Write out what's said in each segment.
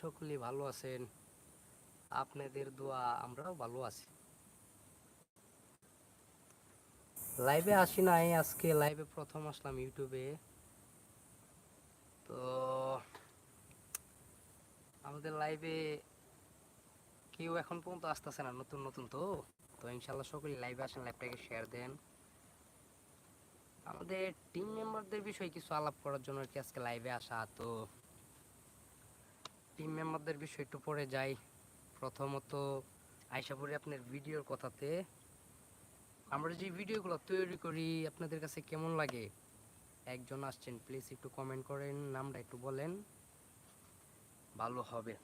সকলেই ভালো আছেন। আপনাদের দোয়া, আমরাও ভালো আছি। লাইভে আসি নাই, আজকে লাইভে প্রথম আসলাম ইউটিউবে তো, আমাদের লাইভে কেউ এখন পর্যন্ত আসতেছে না, নতুন নতুন তো। তো ইনশাল্লাহ সকলে লাইভে আসেন লাইভটাকে শেয়ার দেন। আমাদের টিম মেম্বারদের বিষয়ে কিছু আলাপ করার জন্য আর কি আজকে লাইভে আসা, তো টিম মেম্বারদের বিষয় একটু পরে যাই। প্রথমত আয়সা পড়ি আপনার ভিডিওর কথাতে আমরা যে ভিডিওগুলো তৈরি করি আপনাদের কাছে কেমন লাগে? একজন আসছেন প্লিজ একটু কমেন্ট করেন নামটা একটু বলেন। ভালো হবে।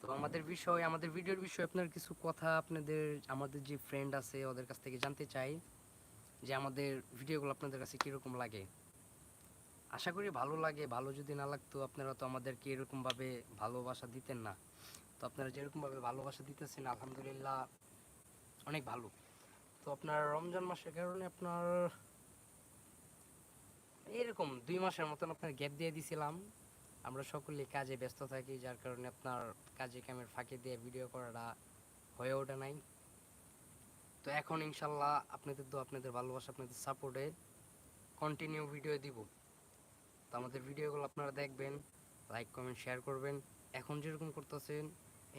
তো আমাদের বিষয় আমাদের ভিডিওর বিষয়ে আপনার কিছু কথা আপনাদের আমাদের যে ফ্রেন্ড আছে ওদের কাছ থেকে জানতে চাই যে আমাদের ভিডিওগুলো আপনাদের কাছে কীরকম লাগে? আশা করি ভালো লাগে, ভালো যদি না লাগতো আপনারা তো আমাদেরকে এরকমভাবে ভালোবাসা দিতেন না। তো আপনারা যেরকমভাবে ভালোবাসা দিতেছেন, আলহামদুলিল্লাহ অনেক ভালো। তো আপনার রমজান মাসের কারণে আপনার এরকম দুই মাসের মতন আপনার গ্যাপ দিয়ে দিছিলাম। আমরা সকলে কাজে ব্যস্ত থাকি, যার কারণে আপনার কাজে কামের ফাঁকে দিয়ে ভিডিও করাটা হয়ে ওঠে নাই। তো এখন ইনশাল্লাহ আপনাদের তো আপনাদের ভালোবাসা, আপনাদের সাপোর্টে কন্টিনিউ ভিডিও দিব। তো আমাদের ভিডিওগুলো আপনারা দেখবেন লাইক কমেন্ট শেয়ার করবেন। এখন যেরকম করতেছেন,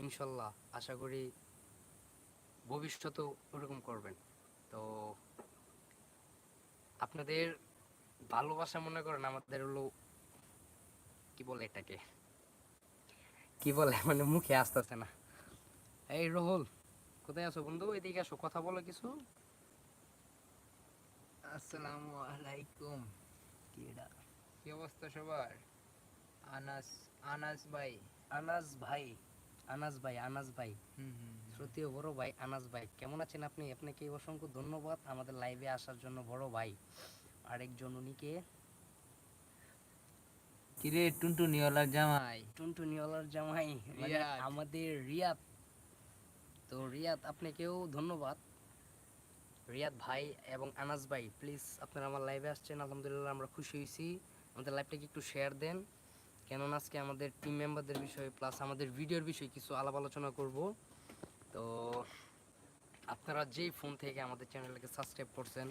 ইনশাল্লাহ আশা করি ভবিষ্যতেও ওরকম করবেন। তো আপনাদের ভালোবাসা মনে করেন, আমাদের হলো, কি বলে এটাকে? কি বলে? মানে মুখে আসতেছে না। এই রহুল, কোথায় আছো বন্ধু? এদিকে আসো, কথা বলো কিছু। আসসালামু আলাইকুম। কি এটা কি অবস্থা সবার? আনাস আনাস ভাই। আনাস ভাই আনাস ভাই আনাস ভাই। শ্রুতীয় বড় ভাই আনাস ভাই। কেমন আছেন আপনি? আপনাকে অসংখ্য ধন্যবাদ আমাদের লাইভে আসার জন্য বড় ভাই। আরেকজন উনিকে। কিরে টুনটুনিওয়ালার জামাই? টুনটুনিওয়ালার জামাই মানে আমাদের রিয়াদ। তো রিয়াদ আপনাকেও ধন্যবাদ। রিয়াদ ভাই এবং আনাস ভাই প্লিজ আপনারা আমার লাইভে আসছেন আলহামদুলিল্লাহ আমরা খুশি হয়েছি। আমাদের লাইভটাকে একটু শেয়ার দেন। কেননা আজকে আমাদের টিম মেম্বারদের বিষয়ে প্লাস আমাদের ভিডিওর বিষয়ে কিছু আলাপ আলোচনা করব। তো আপনারা যেই ফোন থেকে আমাদের চ্যানেলকে সাবস্ক্রাইব করছেন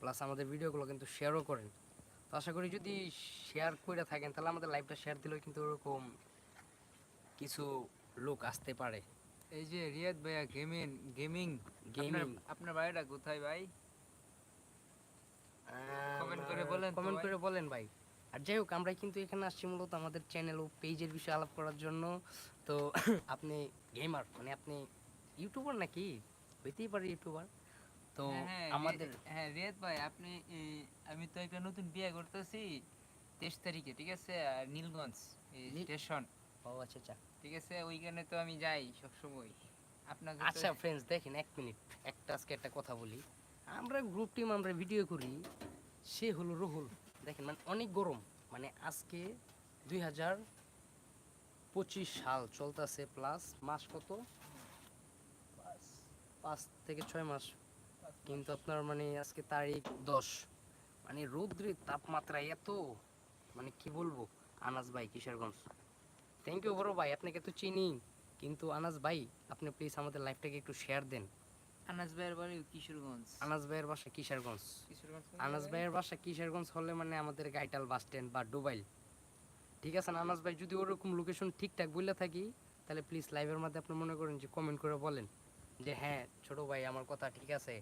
প্লাস আমাদের ভিডিওগুলো কিন্তু শেয়ারও করেন। তো আশা করি যদি শেয়ার করে থাকেন তাহলে আমাদের লাইভটা শেয়ার দিলেও কিন্তু ওরকম কিছু লোক আসতে পারে। এই যে রিয়াদ ভাইয়া গেমিং গেমিং গেমিং আপনার বাড়িটা কোথায় ভাই? কমেন্ট করে বলেন কমেন্ট করে বলেন ভাই। আর যাই হোক আমরা কিন্তু এখানে আসছি মূলত আমাদের চ্যানেল ও পেজের বিষয়ে আলাপ করার জন্য। তো আপনি গেমার মানে আপনি ইউটিউবার নাকি? হইতেই পারে ইউটিউবার তো হ্যাঁ, হ্যাঁ, আমাদের হ্যাঁ রিয়াদ ভাই আপনি আমি তো একটা নতুন বিয়ে করতেছি তেইশ তারিখে ঠিক আছে? নীলগঞ্জ স্টেশন ও আচ্ছা আচ্ছা। ঠিক আছে? ওইখানে তো আমি যাই সবসময়। আপনাকে আচ্ছা ফ্রেন্ডস দেখেন এক মিনিট একটা আজকে একটা কথা বলি। আমরা গ্রুপ টিম আমরা ভিডিও করি। সে হলো রহুল। দেখেন মানে অনেক গরম। মানে আজকে দুই হাজার পঁচিশ সাল চলতেছে প্লাস মাস কত? পাঁচ থেকে ছয় মাস। কিন্তু আপনার মানে আজকে তারিখ দশ। মানে রৌদ্রের তাপমাত্রা এত মানে কি বলব? আনাস ভাই, কিশোরগঞ্জ। থ্যাংক ইউ বড় ভাই, আপনাকে তো চিনি। কিন্তু আনাস ভাই, আপনি প্লিজ আমাদের লাইফটাকে একটু শেয়ার দেন। আনাস ভাইয়ের বাড়ি কিশোরগঞ্জ। আনাস ভাইয়ের বাসা কিশোরগঞ্জ। কিশোরগঞ্জ আনাস ভাইয়ের বাসা কিশোরগঞ্জ হলে মানে আমাদের গাইটাল বাস স্ট্যান্ড বা ডুবাইল। ঠিক আছে না আনাস ভাই? যদি ওরকম লোকেশন ঠিকঠাক বলে থাকি তাহলে প্লিজ লাইভের মধ্যে আপনি মনে করেন যে কমেন্ট করে বলেন। যে হ্যাঁ ছোট ভাই আমার কথা ঠিক আছে।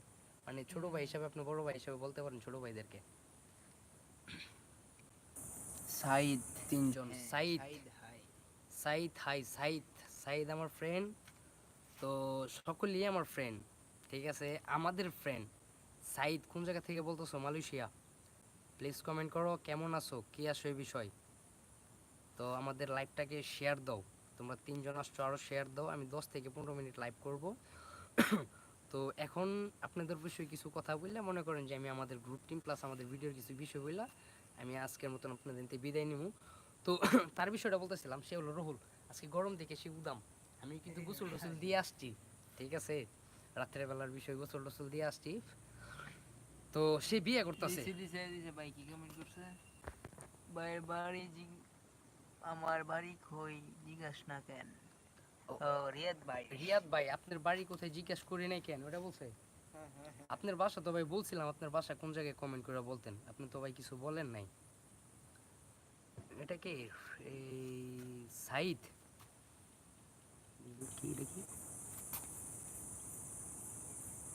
মানে ছোট ভাই হিসাবে আপনি বড় ভাই হিসাবে বলতে পারেন ছোট ভাইদেরকে। সাইদ তিনজন। হ্যাঁ, সাইদ। হাই। সাইদ হাই সাইদ। সাইদ আমার ফ্রেন্ড তো সকলেই আমার ফ্রেন্ড ঠিক আছে? আমাদের ফ্রেন্ড সাইদ, কোন জায়গা থেকে বলতেছো? মালয়েশিয়া। প্লিজ কমেন্ট করো, কেমন আছো? কি আসো এই বিষয়? তো আমাদের লাইভটাকে শেয়ার দাও। তোমরা তিনজন আসছো আরও শেয়ার দাও। আমি দশ থেকে পনেরো মিনিট লাইভ করব। তো এখন আপনাদের বিষয়ে কিছু কথা বললে মনে করেন যে আমি আমাদের গ্রুপ টিম প্লাস আমাদের ভিডিওর কিছু বিষয় বললা, আমি আজকের মতন আপনাদের বিদায় নিব। তো তার বিষয়টা বলতেছিলাম, সে হলো রহুল। আজকে গরম দেখে সে উদাম। আমি কিন্তু গোসল টোসল দিয়ে আসছি, ঠিক আছে? রাত্রের বেলার বিষয় গোসল টোসল দিয়ে আসছি। তো সে বিয়ে করতেছে। ভাই কি কমেন্ট করছে? ভাইয়ের বাড়ি জি আমার বাড়ি কই? জিজ্ঞাস না কেন। ও। ও রিয়াদ ভাই। রিয়াদ ভাই আপনার বাড়ি কোথায় জিজ্ঞেস করি নাই কেন? ওটা বলছে? আপনার বাসা তো ভাই বলছিলাম আপনার বাসা কোন জায়গায় কমেন্ট করে বলতেন? আপনি তো ভাই কিছু বলেন নাই। এটা কি? এই সাইদ। কি দেখি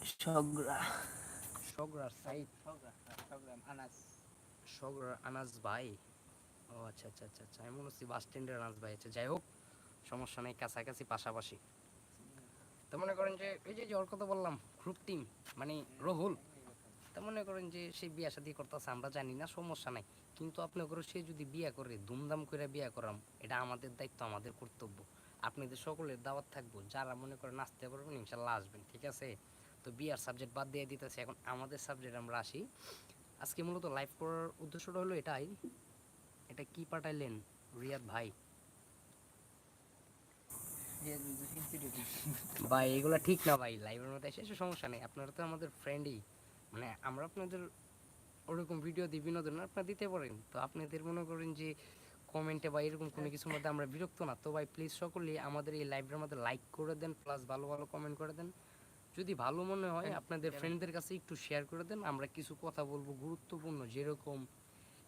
সগরা সগরার সাইদ সগরা সগরা আনাস ভাই ও আচ্ছা আচ্ছা আচ্ছা আচ্ছা। আমি মনে হচ্ছি বাস স্ট্যান্ডের আনাস ভাই আচ্ছা যাই হোক, সমস্যা নেই, কাছাকাছি, পাশাপাশি। তো মনে করেন যে যে ওর কথা বললাম গ্রুপ টিম মানে রহুল। মনে করেন যে, সে বিয়া শাদি করতেছে, আমরা জানি না, সমস্যা নাই। কিন্তু আপনি করে সে যদি বিয়া করে, ধুমধাম করে বিয়া করাম, এটা আমাদের দায়িত্ব, আমাদের কর্তব্য। আপনাদের সকলের দাওয়াত থাকব। যারা মনে করেন নাচতে পারবেন ইনশাল্লাহ আসবেন, ঠিক আছে? তো বিয়ার সাবজেক্ট বাদ দিয়ে দিতেছে এখন আমাদের সাবজেক্ট আমরা আসি। আজকে মূলত লাইভ করার উদ্দেশ্যটা হলো এটাই এটা কি পাঠাইলেন রিয়াদ ভাই। ভাই এগুলো ঠিক না ভাই লাইভের মধ্যে এসে এসে সমস্যা নেই। আপনারা তো আমাদের ফ্রেন্ডই মানে আমরা আপনাদের ওরকম ভিডিও দিই বিনোদন আপনারা দিতে পারেন। তো আপনাদের মনে করেন যে কমেন্টে বা এরকম কোনো কিছুর মধ্যে আমরা বিরক্ত না। তো ভাই প্লিজ সকলেই আমাদের এই লাইভের মধ্যে লাইক করে দেন প্লাস ভালো ভালো কমেন্ট করে দেন। যদি ভালো মনে হয় আপনাদের ফ্রেন্ডদের কাছে একটু শেয়ার করে দেন আমরা কিছু কথা বলব গুরুত্বপূর্ণ যেরকম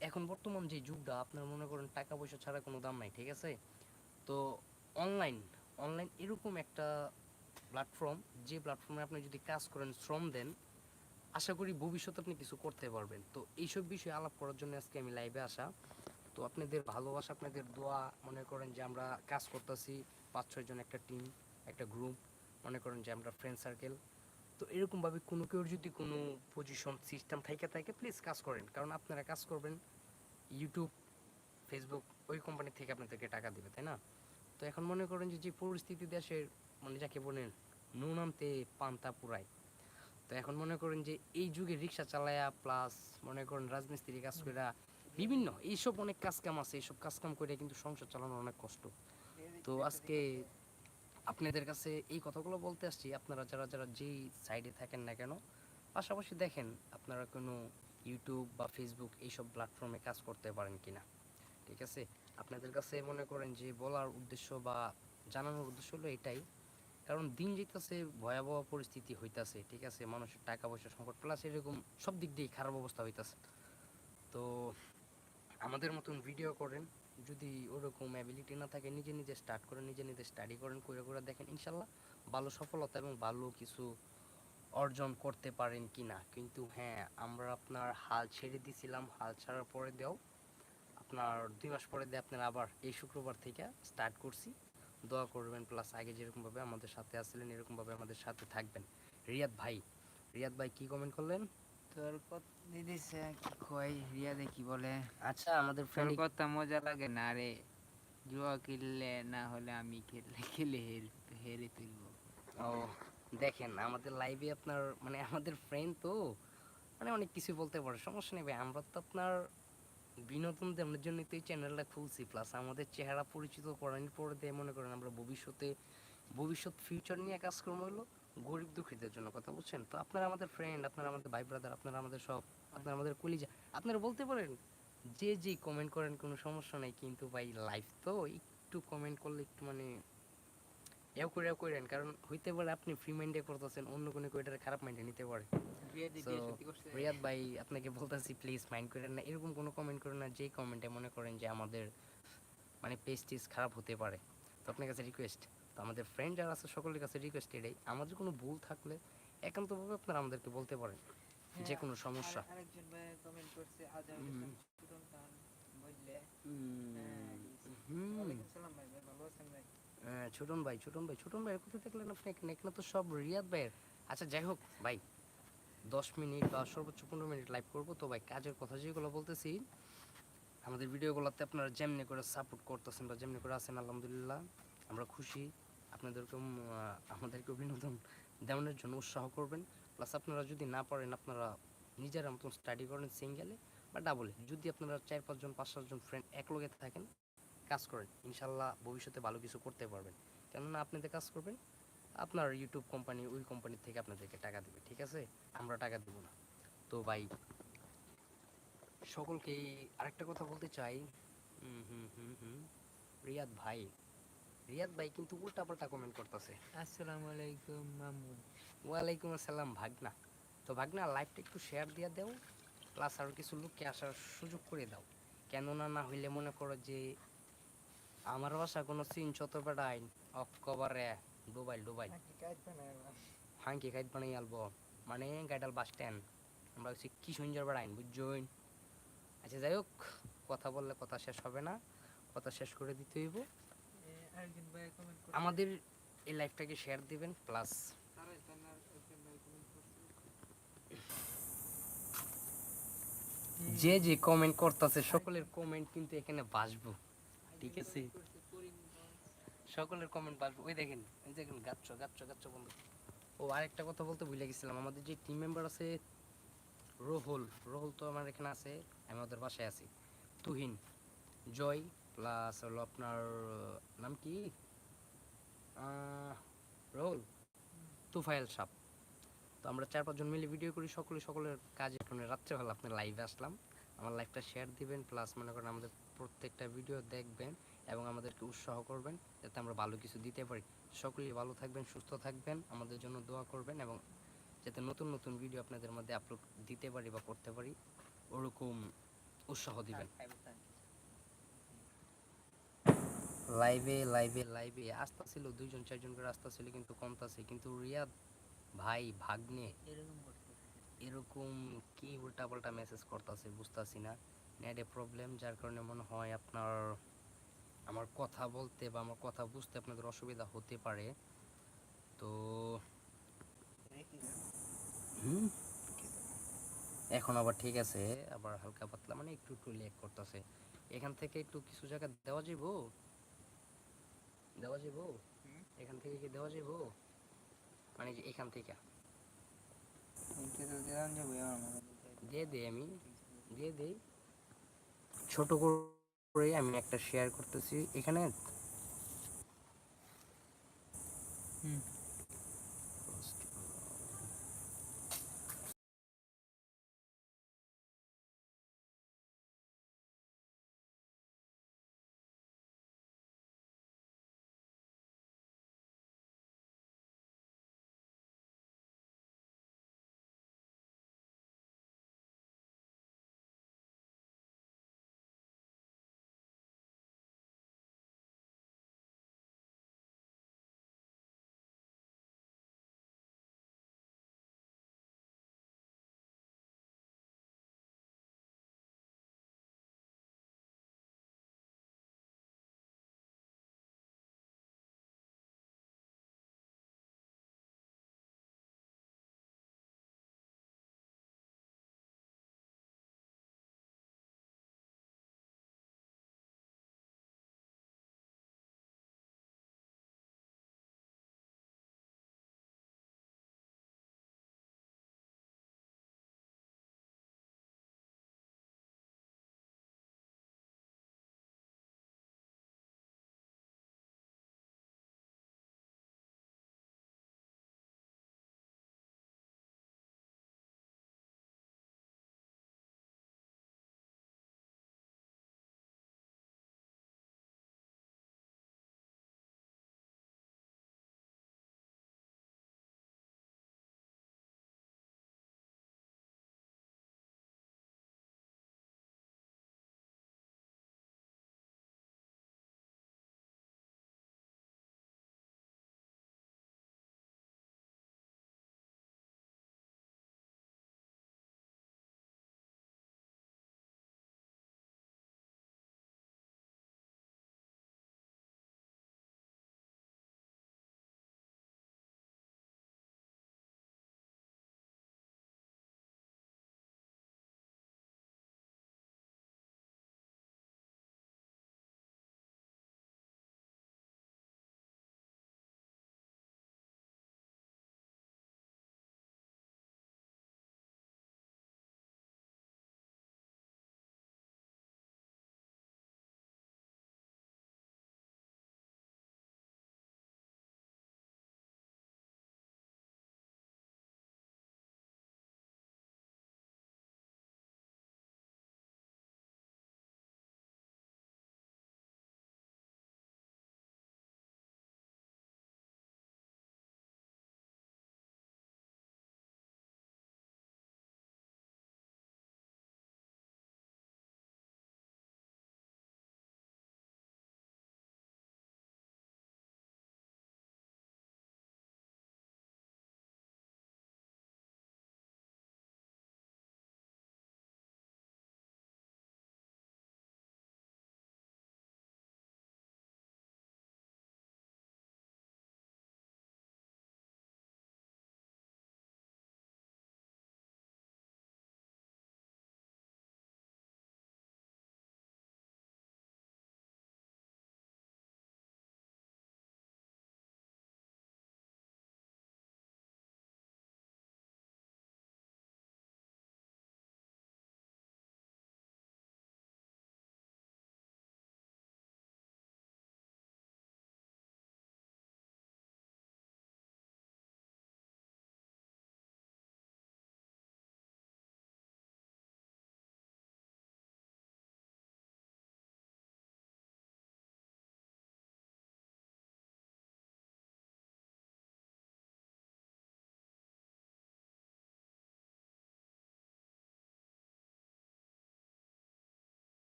এখন বর্তমান যে যুগটা আপনার মনে করেন টাকা পয়সা ছাড়া কোনো দাম নাই ঠিক আছে? তো অনলাইন অনলাইন এরকম একটা প্ল্যাটফর্ম যে প্ল্যাটফর্মে আপনি যদি কাজ করেন শ্রম দেন আশা করি ভবিষ্যতে আপনি কিছু করতে পারবেন। তো এইসব বিষয়ে আলাপ করার জন্য আজকে আমি লাইভে আসা। তো আপনাদের ভালোবাসা আপনাদের দোয়া মনে করেন যে আমরা কাজ করতেছি পাঁচ ছয় জন একটা টিম একটা গ্রুপ মনে করেন যে আমরা ফ্রেন্ড সার্কেল তো এরকমভাবে কোনো কেউ যদি কোনো পজিশন সিস্টেম থাকে থাকে প্লিজ কাজ করেন। কারণ আপনারা কাজ করবেন ইউটিউব ফেসবুক ওই কোম্পানি থেকে আপনাদেরকে টাকা দেবে তাই না? তো এখন মনে করেন যে যে পরিস্থিতি দেশের মানে যাকে বলেন নুনামতে পান্তা পুরায়। তো এখন মনে করেন যে এই যুগে রিক্সা চালায়া প্লাস মনে করেন রাজমিস্ত্রি কাজ কইরা বিভিন্ন এইসব অনেক কাজ কাম আছে এইসব কাজ কাম করে কিন্তু সংসার চালানো অনেক কষ্ট। তো আজকে আপনাদের কাছে এই কথাগুলো বলতে আসছি, আপনারা যারা যারা যেই সাইডে থাকেন না কেন, পাশাপাশি দেখেন আপনারা কোনো ইউটিউব বা ফেসবুক এইসব প্ল্যাটফর্মে কাজ করতে পারেন কিনা, ঠিক আছে? আপনাদের কাছে মনে করেন যে বলার উদ্দেশ্য বা জানানোর উদ্দেশ্য হলো এটাই, কারণ দিন যেতেছে ভয়াবহ পরিস্থিতি হইতাছে, ঠিক আছে? মানুষের টাকা পয়সা সংকট প্লাস এরকম সব দিক দিয়ে খারাপ অবস্থা হইতাছে। তো আমাদের মতন ভিডিও করেন যদি ওরকম অ্যাবিলিটি না থাকে, নিজে নিজে স্টার্ট করেন, নিজে নিজে স্টাডি করেন করে করে দেখেন ইনশাল্লাহ ভালো সফলতা এবং ভালো কিছু অর্জন করতে পারেন কি না কিন্তু হ্যাঁ আমরা আপনার হাল ছেড়ে দিছিলাম, হাল ছাড়ার পরে দেও আপনার দুই মাস পরে দিয়ে আপনার আবার এই শুক্রবার থেকে স্টার্ট করছি। দোয়া করবেন প্লাস আগে যেরকমভাবে আমাদের সাথে আসছিলেন এরকমভাবে আমাদের সাথে থাকবেন। রিয়াদ ভাই রিয়াদ ভাই কি কমেন্ট করলেন? তোর কত দিদিছে কি কয় রিয়াদে কি বলে। আচ্ছা আমাদের কথা মজা লাগে না রে। জুয়া না হলে আমি খেললে খেলে হেরে তুলবো। ও দেখেন আমাদের লাইভে আপনার মানে আমাদের ফ্রেন্ড তো মানে অনেক কিছু বলতে পারে সমস্যা নেই ভাই। আমরা তো আপনার বিনোদন দেওয়ার জন্যই তো এই চ্যানেলটা খুলছি। প্লাস আমাদের চেহারা পরিচিত করানোর পরে দিয়ে মনে করেন আমরা ভবিষ্যতে ভবিষ্যৎ ফিউচার নিয়ে কাজ করব হলো। গরিব দুঃখীদের জন্য কথা বুঝছেন তো আপনারা আমাদের ফ্রেন্ড আপনারা আমাদের ভাই ব্রাদার আপনারা আমাদের সব আপনারা আমাদের কলিজা আপনারা বলতে পারেন যে যে কমেন্ট করেন কোনো সমস্যা নাই কিন্তু ভাই লাইভ তো একটু কমেন্ট করলে একটু মানে এও করে করেন কারণ হইতে পারে আপনি ফ্রি মাইন্ডে করতেছেন অন্য কোনো কেউটারে খারাপ মাইন্ডে নিতে পারে। রিয়াদি ভাই আপনাকে বলতেছি প্লিজ মাইন্ড করেন না। এরকম কোনো কমেন্ট করেন না যেই কমেন্টে মনে করেন যে আমাদের মানে পেজ টেজ খারাপ হতে পারে। তো আপনার কাছে রিকোয়েস্ট তো আমাদের ফ্রেন্ড যারা আছে সকলের কাছে রিকোয়েস্ট এটাই আমাদের কোনো ভুল থাকলে একান্তভাবে আপনারা আমাদেরকে বলতে পারেন যে কোনো সমস্যা। আরেকজন ভাই কমেন্ট করছে আজাদ খান বুঝলে হুম সালাম ভাই ভাই ভালো আছেন ভাই? হ্যাঁ, ছোটন ভাই ছোটন ভাই ছোটন ভাই কোথায় থাকলেন আপনি? এখানে এখানে তো সব রিয়াদ ভাইয়ের। আচ্ছা যাই হোক ভাই দশ মিনিট বা সর্বোচ্চ পনেরো মিনিট লাইভ করব তো ভাই কাজের কথা যেগুলো বলতেছি আমাদের ভিডিওগুলোতে আপনারা যেমনি করে সাপোর্ট করতেছেন বা যেমনি করে আছেন আলহামদুলিল্লাহ আমরা খুশি। আপনাদেরকে আমাদেরকে বিনোদন দেওয়ানোর জন্য উৎসাহ করবেন। প্লাস আপনারা যদি না পারেন, আপনারা নিজের মতন স্টাডি করেন সিঙ্গেলে বা ডাবলে যদি আপনারা চার পাঁচজন পাঁচ সাতজন ফ্রেন্ড একলগে থাকেন, কাজ করেন, ইনশাল্লাহ ভবিষ্যতে ভালো কিছু করতে পারবেন। কেননা আপনাদের কাজ করবেন, আপনার ইউটিউব কোম্পানি ওই কোম্পানি থেকে আপনাদেরকে টাকা দেবে, ঠিক আছে? আমরা টাকা দেব না। তো ভাই সকলকে আরেকটা কথা বলতে চাই। হুম হুম হুম হুম, রিয়াদ ভাই রিয়াদ ভাই কিন্তু উল্টা পাল্টা কমেন্ট করতেছে। আসসালামু আলাইকুম মামু। ওয়ালাইকুম আসসালাম ভাগনা। তো ভাগনা লাইভটা একটু শেয়ার দিয়ে দাও প্লাস আরও কিছু লোককে আসার সুযোগ করে দাও। কেননা না হইলে মনে করো যে আমার বাসা কোনো সিন চত বেড়াইন অক্কবারে ডুবাইল ডুবাইল। হাঙ্কি খাইত বানাই আলবো। মানে গাইডাল বাস স্ট্যান্ড আমরা হচ্ছে কিশোরগঞ্জের বেড়াইন বুঝছইন আচ্ছা যাই হোক কথা বললে কথা শেষ হবে না। কথা শেষ করে দিতে হইব। আমাদের এই লাইভটাকে শেয়ার দিবেন প্লাস যে যে কমেন্ট করতেছে সকলের কমেন্ট কিন্তু এখানে বাসবো ঠিক আছে? সকলের কমেন্ট বাসবো ওই দেখেন ওই দেখেন গাচ্ছ গাচ্ছ গাচ্ছ বন্ধু। ও আরেকটা কথা বলতে ভুলে গেছিলাম। আমাদের যে টিম মেম্বার আছে রোহল রোহল তো আমার এখানে আছে আমি ওদের বাসায় আছি। তুহিন জয় প্লাস হলো আপনার নাম কি? রোহল তুফাইল সাপ। তো আমরা চার পাঁচজন মিলে ভিডিও করি, সকলে সকলের কাজে এখন রাত্রেবেলা আপনি লাইভে আসলাম। আমার লাইভটা শেয়ার দিবেন প্লাস মনে করেন আমাদের প্রত্যেকটা ভিডিও দেখবেন এবং আমাদেরকে উৎসাহ করবেন, যাতে আমরা ভালো কিছু দিতে পারি। সকলেই ভালো থাকবেন, সুস্থ থাকবেন, আমাদের জন্য দোয়া করবেন এবং যাতে নতুন নতুন ভিডিও আপনাদের মধ্যে আপলোড দিতে পারি বা করতে পারি, ওরকম উৎসাহ দিবেন। লাইভে লাইভে লাইভে আসতে ছিল দুইজন চারজন করে আসতে ছিল কিন্তু কমতাছে। কিন্তু রিয়াদ ভাই ভাগ্নে এরকম কি উল্টাপাল্টা মেসেজ করতেছে বুঝতেছি না। নেটে প্রবলেম যার কারণে মনে হয় আপনার আমার কথা বলতে বা আমার কথা বুঝতে আপনাদের অসুবিধা হতে পারে। তো এখন আবার ঠিক আছে আবার হালকা পাতলা মানে একটু একটু লেক করতেছে। এখান থেকে একটু কিছু জায়গা দেওয়া যাইব? দেওয়া যাব? এখান থেকে কি দেওয়া যাব মানে এখান থেকে? দিয়ে দিই আমি দিয়ে দিই। ছোট করে আমি একটা শেয়ার করতেছি। এখানে হুম।